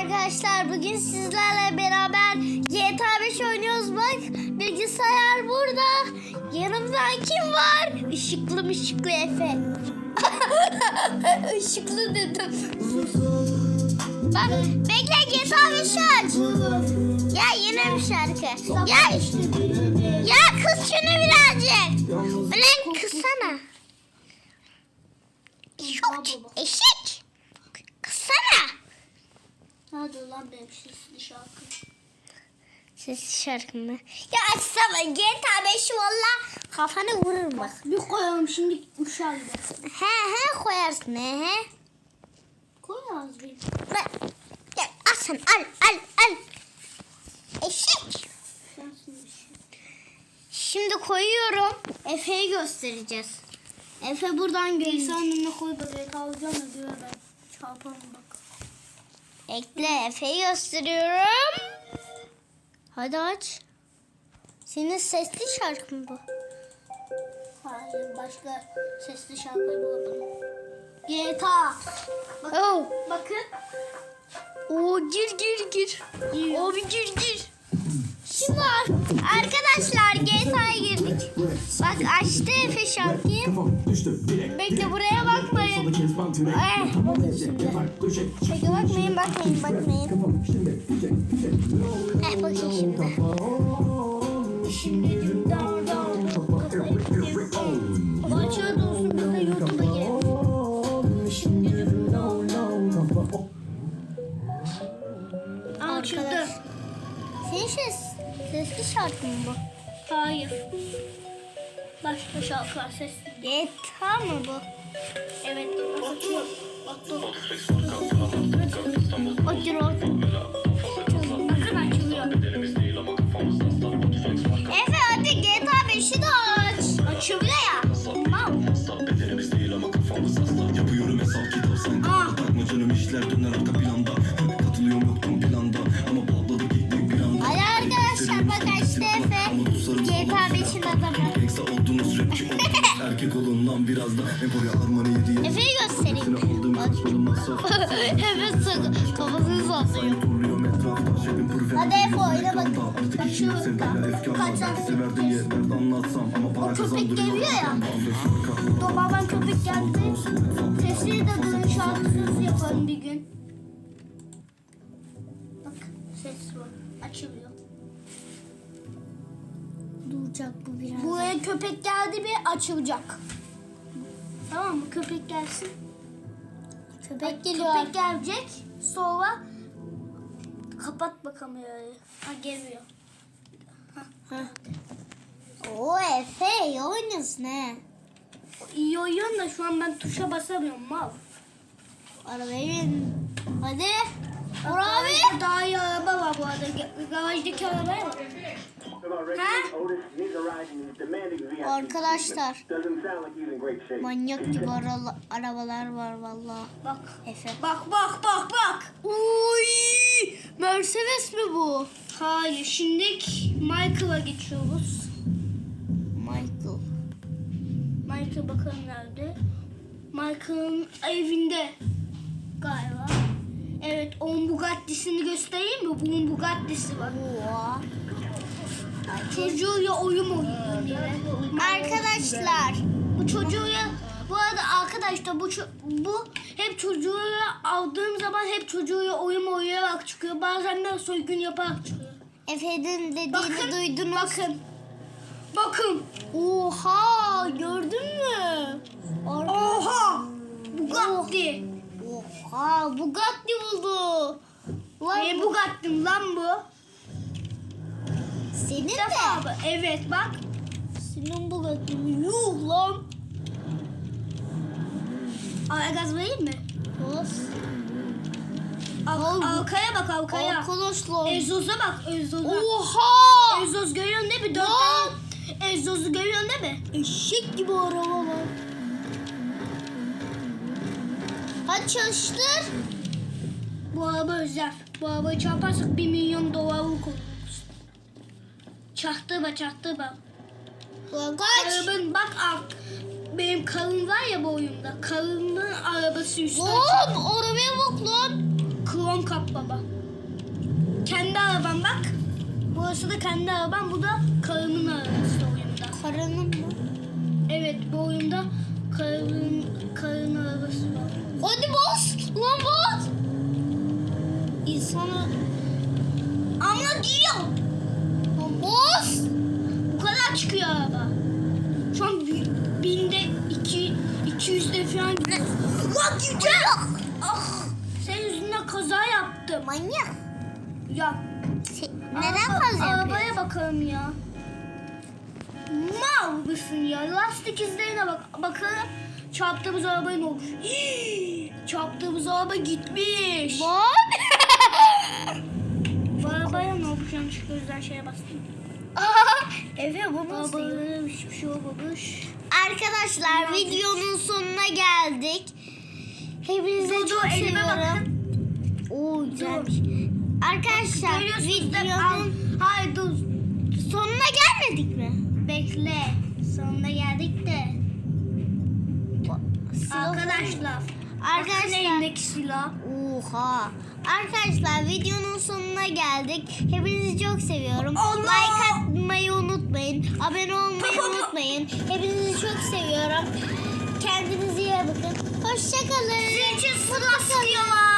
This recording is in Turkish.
arkadaşlar. Bugün sizlerle beraber GTA 5 oynuyoruz. Bak bilgisayar burada. Yanımda kim var? Işıklı mışıklı Efe. Işıklı dedim. Bak bekle GTA 5 aç. Ya yine bir şarkı. Ya, ya kız şunu birazcık. Ulan kızsana. Eşek. Eşek. Hadi lan benim sesli şarkı. Sesli şarkı mı? Ya açsana GTA 5 valla kafanı vurur bak. Bir koyalım şimdi gidelim. He he koyarsın he he. Koy az bir. Ya al sen al al al. Eşek. Şey. Şimdi koyuyorum. Efe'yi göstereceğiz. Efe buradan görüyor. Sen önüne koy böyle kalacağım da diyor ben. Çarparım bak. Bekle Efe'yi gösteriyorum. Hadi aç. Senin sesli şarkı mı bu? Hayır başka sesli şarkı bulamadım. GTA. Bak, Oh. Bakın. Oo gir gir gir. Abi gir gir. Şimdi ar- arkadaşlar GTA'ya girdik. Bak açtı Efe şarkıyı. Bekle buraya bakmayın. Eh. Bekle bakmayın bakmayın bakmayın. Eh bakın şimdi. Şimdi şarkı mı bu? Hayır. Başka şarkılar sesli. GTA mı bu? Evet. Dur. Otur otur. Bakın açılıyor. Efe hadi GTA 5'i de aç. Açılıyor ya. Mal. Yapıyorum hesap kitap sen takma canım işler döner arka planda Efe'yi göstereyim. Bak. Efe sık kafasını sallıyor. Hadi Efe, oyna bak. Anlatsam Ama para köpek geliyor ya. Dur babam köpek geldi. Sesli de durun şarkısız yapalım bir gün. Bak ses var. Açılıyor. Duracak bu biraz. Buraya köpek geldi bir açılacak. Tamam mı? Köpek gelsin. köpek geliyor. Köpek gelecek. Sonra kapat bakalım ya. Ha geliyor. Oo Efe iyi oynuyorsun he. İyi oyun da şu an ben tuşa basamıyorum mal. Arabaya bin. Hadi. Abi. Daha iyi araba var bu arada. Ga- Garajdaki arabaya bak. Arkadaşlar. Arkadaşlar. Manyak gibi ara- arabalar var vallahi. Bak. Efe. Bak bak bak bak. Uy! Mercedes mi bu? Hayır şimdi Michael'a geçiyoruz. Michael. Michael bakalım nerede? Michael'ın evinde galiba. Evet onun Bugatti'sini göstereyim mi? Bunun Bugatti'si var. Oha. Çocuğuyla oyun oynuyor diye. Arkadaşlar. Bu çocuğuyla bu arada arkadaşlar bu bu hep çocuğuyla aldığım zaman hep çocuğuyla oyun oynayarak çıkıyor. Bazen de soygun yaparak çıkıyor. Efe'nin dediğini Bakın, duydunuz. Bakın. Bakın. Oha gördün mü? Arka- Oha! Bugatti. Oha Bugatti buldu. Vay Benim bu Bugatti'm lan bu. senin de. Abi, evet bak. Senin Bugatti mi? Yuh lan. Aa, gaz vereyim mi? Bas. Al, Al bu- arkaya bak arkaya. Arkadaşlar. Egzoza bak egzoza. Oha. Egzoz görüyorsun değil mi? Dört Lan. tane görüyorsun değil mi? Eşek gibi araba var. Hadi çalıştır. Bu araba özel. Bu arabayı çarparsak bir milyon dolarlık oluruz. Çaktırma çaktırma. Ulan kaç. Arabanın bak alt. Benim karım var ya bu oyunda. Karımın arabası üstten. Oğlum arabaya bak lan. Kron kap baba. Kendi arabam bak. Burası da kendi arabam. Bu da karımın arabası oyunda. Karının mı? Evet bu oyunda karın, karın arabası var. Hadi bas. Lan bas. İnsanı... Ama diyor. Lan bas. Bu kadar çıkıyor araba. Şu an bi- binde iki, iki yüzde falan gidiyor. Lan güzel. Ah, senin yüzünden kaza yaptım. Manyak. Ya neden araba- fazla Arabaya yapıyorsun? bakalım ya. Mal mısın ya? Lastik izlerine bak. Bakalım çarptığımız arabaya ne olmuş? Hii, çarptığımız araba gitmiş. Lan. Bu arabaya ne olmuş? Yanlışlıkla özel şeye bastım. Efe bu nasıl? Arabaya hiçbir şey olmamış. Arkadaşlar videonun sonuna geldik. Hepinize dur, çok elime seviyorum. Oo güzelmiş. Arkadaşlar Görüyorsunuz da al. videonun Hayır dur. Gelmedik mi? Bekle. Sonuna geldik de. Arkadaşlar. Arkadaşlar. Bakın elimdeki silah. Oha. Arkadaşlar videonun sonuna geldik. Hepinizi çok seviyorum. Allah! Like atmayı unutmayın. Abone olmayı unutmayın. Hepinizi çok seviyorum. Kendinize iyi bakın. Hoşçakalın. Sizin için silah sıkıyorlar.